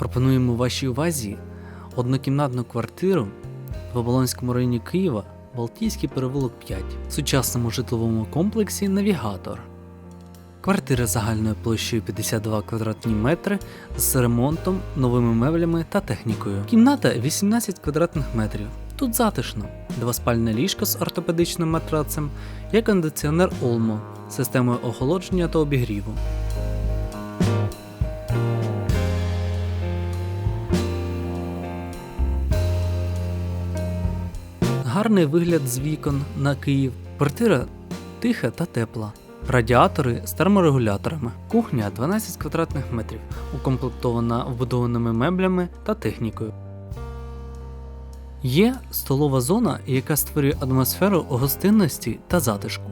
Пропонуємо вашій увазі однокімнатну квартиру в Оболонському районі Києва, Балтійський перевулок 5, в сучасному житловому комплексі Навігатор. Квартира загальною площею 52 квадратні метри з ремонтом, новими меблями та технікою. Кімната 18 квадратних метрів. Тут затишно. Двоспальне ліжко з ортопедичним матрацем, є кондиціонер з системою охолодження та обігріву. Гарний вигляд з вікон на Київ. Квартира тиха та тепла. Радіатори з терморегуляторами. Кухня 12 квадратних метрів, укомплектована вбудованими меблями та технікою. Є столова зона, яка створює атмосферу гостинності та затишку.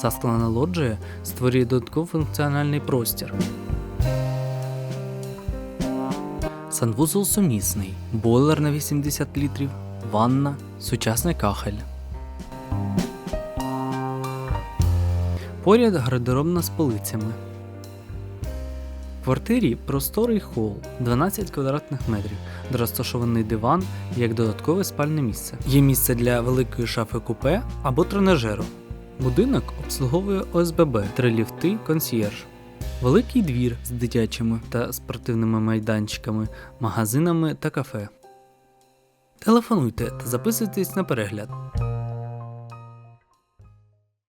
Засклана лоджія створює додатковий функціональний простір. Санвузол сумісний, бойлер на 80 літрів, ванна, сучасний кахель. Поряд гардеробна з полицями. В квартирі просторий хол 12 квадратних метрів, де розташований диван як додаткове спальне місце. Є місце для великої шафи купе або тренажеру. Будинок обслуговує ОСББ, три ліфти, консьєрж. Великий двір з дитячими та спортивними майданчиками, магазинами та кафе. Телефонуйте та записуйтесь на перегляд.